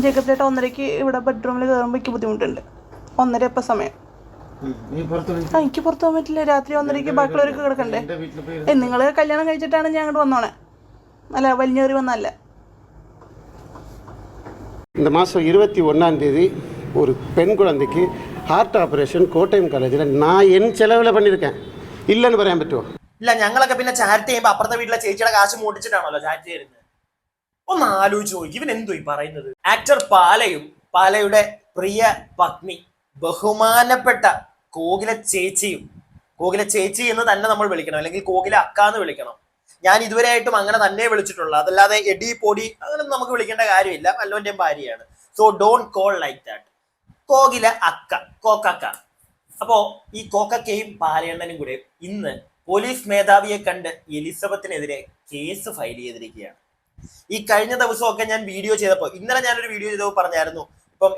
Jacob ചേട്ടാ ഒന്നരയ്ക്ക് ഇവിടെ ബെഡ്റൂമിൽ കയറുമ്പോൾ എനിക്ക് ബുദ്ധിമുട്ടുണ്ട് ഒന്നര ഇപ്പം സമയം ഉം. നീ പുറത്ത് പോയി ആ എനിക്ക് പുറത്ത് പോകാൻ പറ്റില്ല രാത്രി ഒന്നരയ്ക്ക് ബാക്കിയുള്ളവർക്ക് കിടക്കണ്ടേ എന്റെ വീട്ടിൽ പോയി ഏ നിങ്ങൾ കല്യാണം കഴിച്ചിട്ടാണ് ഞാൻ അങ്ങോട്ട് വന്നോണേ അല്ല വലിഞ്ഞേറി വന്നല്ല இந்த மாதம் இருபத்தி ஒன்றாம் தேதி ஒரு பெண் குழந்தைக்கு ஹார்ட் ஆப்ரேஷன் கோட்டயம் காலேஜில் நான் என் செலவில் பண்ணியிருக்கேன் இல்லைன்னு പറയാൻ പറ്റുമോ ഇല്ല ഞങ്ങളൊക്കെ പിന്നെ ചാറ്റ് ചെയ്യുമ്പോ അപ്പുറത്തെ വീട്ടിലെ ചേച്ചിയുടെ കാശ് മൂട്ടിച്ചിട്ടാണല്ലോ ചാറ്റ് ചെയ്യുന്നത് ഒന്ന് ആലോചിച്ച് നോക്കി. ഇവൻ എന്തോ ഈ പറയുന്നത്? ആക്ടർ പാലയും പാലയുടെ പ്രിയ പത്നി ബഹുമാനപ്പെട്ട കോകില ചേച്ചിയും കോകില ചേച്ചി എന്ന് തന്നെ നമ്മൾ വിളിക്കണം. അല്ലെങ്കിൽ കോകില അക്ക എന്ന് വിളിക്കണം. ഞാൻ ഇതുവരെ ആയിട്ടും അങ്ങനെ തന്നെ വിളിച്ചിട്ടുള്ളൂ. അതല്ലാതെ എടി പൊടി അങ്ങനെ നമുക്ക് വിളിക്കേണ്ട കാര്യമില്ല. അല്ലോന്റെയും ഭാര്യയാണ്. So don't call like that Kokila അക്ക കോക്കക്ക. അപ്പോ ഈ കോക്കക്കയും പാലയണ്ണനും കൂടെ ഇന്ന് പോലീസ് മേധാവിയെ കണ്ട് എലിസബത്തിനെതിരെ കേസ് ഫയൽ ചെയ്തിരിക്കുകയാണ്. ഈ കഴിഞ്ഞ ദിവസമൊക്കെ ഞാൻ വീഡിയോ ചെയ്തപ്പോൾ ഇന്നലെ ഞാനൊരു വീഡിയോ ചെയ്തപ്പോൾ പറഞ്ഞായിരുന്നു